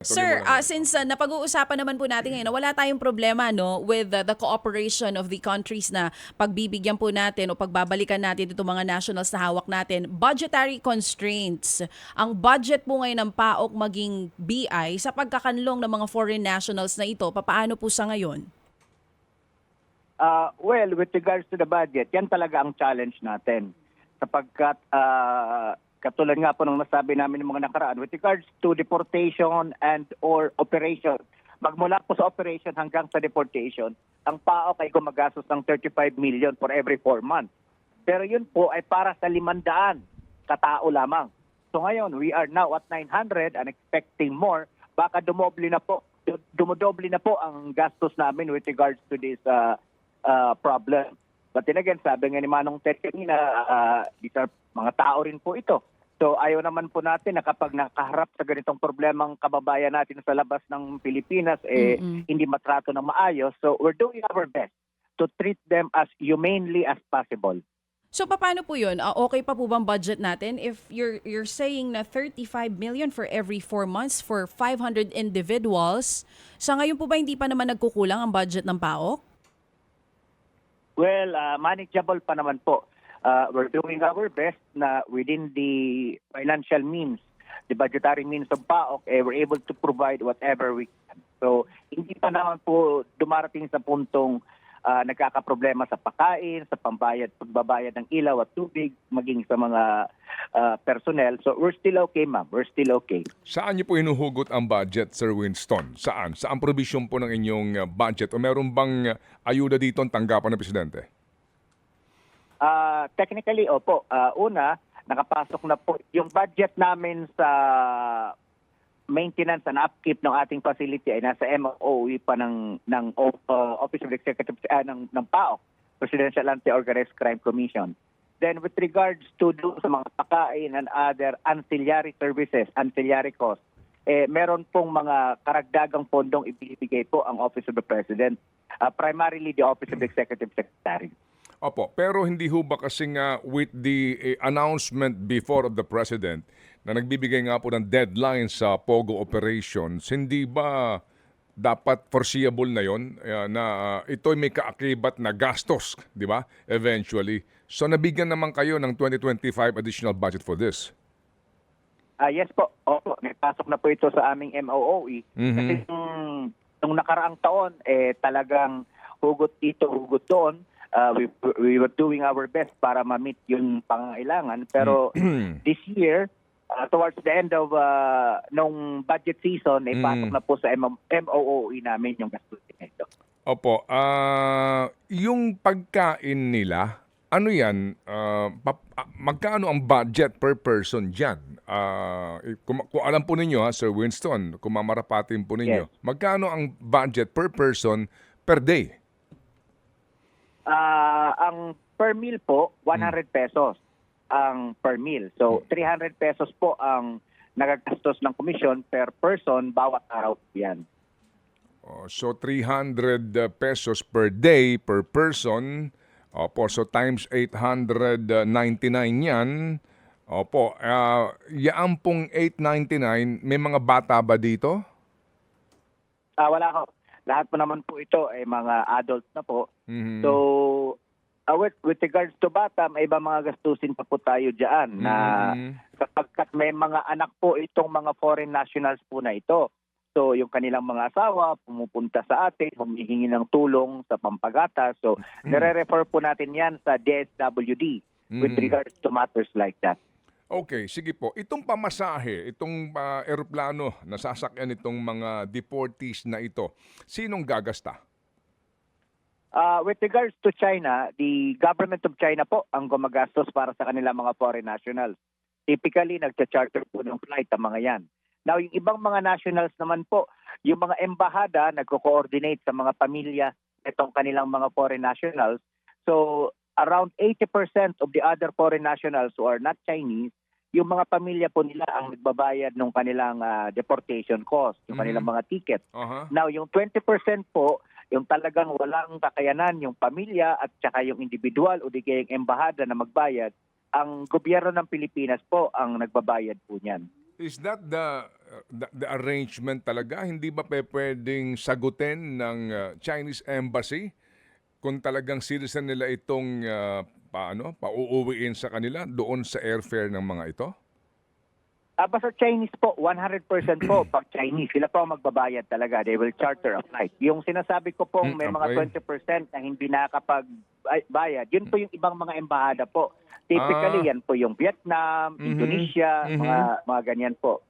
Sir, yan. since ah, napag-uusapan naman po natin ngayon wala tayong problema no with ah, the cooperation of the countries na pagbibigyan po natin o pagbabalikan natin itong mga nationals na hawak natin, budgetary constraints. Ang budget po ngayon ng PAOK maging BI sa pagkakanlong ng mga foreign nationals na ito, papaano po sa ngayon? Uh, well, with regards to the budget, yan talaga ang challenge natin. Sapagkat uh, katulad nga po ng nasabi namin ng mga nakaraan, with regards to deportation and or operation, magmula po sa operation hanggang sa deportation, ang PAOK ay gumagastos ng 35 million for every four months. Pero yun po ay para sa limandaan katao lamang. So ngayon, we are now at 900 and expecting more. Baka dumoble na po, dumodoble na po ang gastos namin with regards to this uh, uh, problem. But then again, sabi nga ni Manong Ted kanina, uh, these are mga tao rin po ito. So ayaw naman po natin na kapag nakaharap sa ganitong problemang kababayan natin sa labas ng Pilipinas, eh, Mm-mm. hindi matrato ng maayos. So we're doing our best to treat them as humanely as possible. So paano po 'yun? Ah, okay pa po bang budget natin if you're you're saying na 35 million for every 4 months for 500 individuals? Sa ngayon po ba hindi pa naman nagkukulang ang budget ng PAOK? Well, uh, manageable pa naman po. Uh, we're doing our best na within the financial means, the budgetary means of PAOK, eh, we're able to provide whatever we can. So, hindi pa naman po dumarating sa puntong uh, nagkakaproblema sa pagkain, sa pambayad, pagbabayad ng ilaw at tubig, maging sa mga uh, personnel. So, we're still okay, ma'am. We're still okay. Saan niyo po hinuhugot ang budget, Sir Winston? Saan? Saan provision po ng inyong uh, budget? O meron bang uh, ayuda dito ang tanggapan ng Presidente? Ah, technically, opo. Ah, una, nakapasok na po yung budget namin sa maintenance and upkeep ng ating facility ay nasa MOE pa ng ng uh, Office of Executive ah, ng ng PAOK, Presidential Anti-Organized Crime Commission. Then with regards to do sa mga pagkain and other ancillary services, ancillary costs, eh, meron pong mga karagdagang pondong ibibigay po ang Office of the President, ah, primarily the Office of the Executive Secretary. Opo, pero hindi ho ba kasi nga with the eh, announcement before of the President na nagbibigay nga po ng deadline sa POGO operations, hindi ba dapat foreseeable na yon na uh, ito'y may kaakibat na gastos, di ba? Eventually. So nabigyan naman kayo ng 2025 additional budget for this. Ah, yes po. Opo, may pasok na po ito sa aming MOOE. Mhm. Kasi nung, nung nakaraang taon, eh, talagang hugot dito, hugot doon. Ah, we, we were doing our best para ma-meet yung pangailangan. Pero this year, ah, towards the end of ah, nung budget season, eh, pasok Mm. na po sa M- MOOE namin yung gastusin na ito. Opo, ah yung pagkain nila, ano yan, ah, magkano ang budget per person dyan? Ah, eh, kung, kung alam po ninyo ha, Sir Winston, kung mamarapatin po ninyo, Yes. magkano ang budget per person per day? Ah, ang per meal po, 100 pesos ang per meal. So, 300 pesos po ang nagagastos ng komisyon per person bawat araw po yan. Oh, so 300 pesos per day per person. Opo, so times 899 yan. Opo, ah yaan pong 899, may mga bata ba dito? Ah, wala ko. Lahat po naman po ito ay mga adult na po. Mhm. So, ah, with, with regards to bata, may iba mga gastusin pa po tayo dyan na Mhm. sapagkat may mga anak po itong mga foreign nationals po na ito. So, yung kanilang mga asawa, pumupunta sa atin, humihingi ng tulong sa pampagata. So, nire-refer po natin yan sa DSWD with Mhm. regards to matters like that. Okay, sige po. Itong pamasahe, itong ah, eroplano na sasakyan itong mga deportees na ito, sinong gagasta? Uh, with regards to China, the government of China po ang gumagastos para sa kanilang mga foreign nationals. Typically, nagcha-charter po ng flight ang mga yan. Now, yung ibang mga nationals naman po, yung mga embahada nagko-coordinate sa mga pamilya itong kanilang mga foreign nationals. So, around 80% of the other foreign nationals who are not Chinese, yung mga pamilya po nila ang nagbabayad ng kanilang ah, deportation cost, yung kanilang Mhm. mga ticket. Aha. Now, yung 20% po, yung talagang walang kakayanan, yung pamilya at saka yung individual o di kaya yung embahada na magbayad, ang gobyerno ng Pilipinas po ang nagbabayad po niyan. Is that the, the the arrangement talaga? Hindi ba pwedeng sagutin ng uh, Chinese embassy kung talagang citizen nila itong uh, paano, pauuwiin sa kanila doon sa airfare ng mga ito? Ah, basta Chinese po, 100% po pag Chinese. Sila po magbabayad talaga. They will charter a flight. Yung sinasabi ko pong Hmm, may mga okay. 20% na hindi nakakapagbayad, yun po yung ibang mga embahada po. Typically, Ah. yan po yung Vietnam, Mhm, Indonesia, mhm. mga mga ganyan po.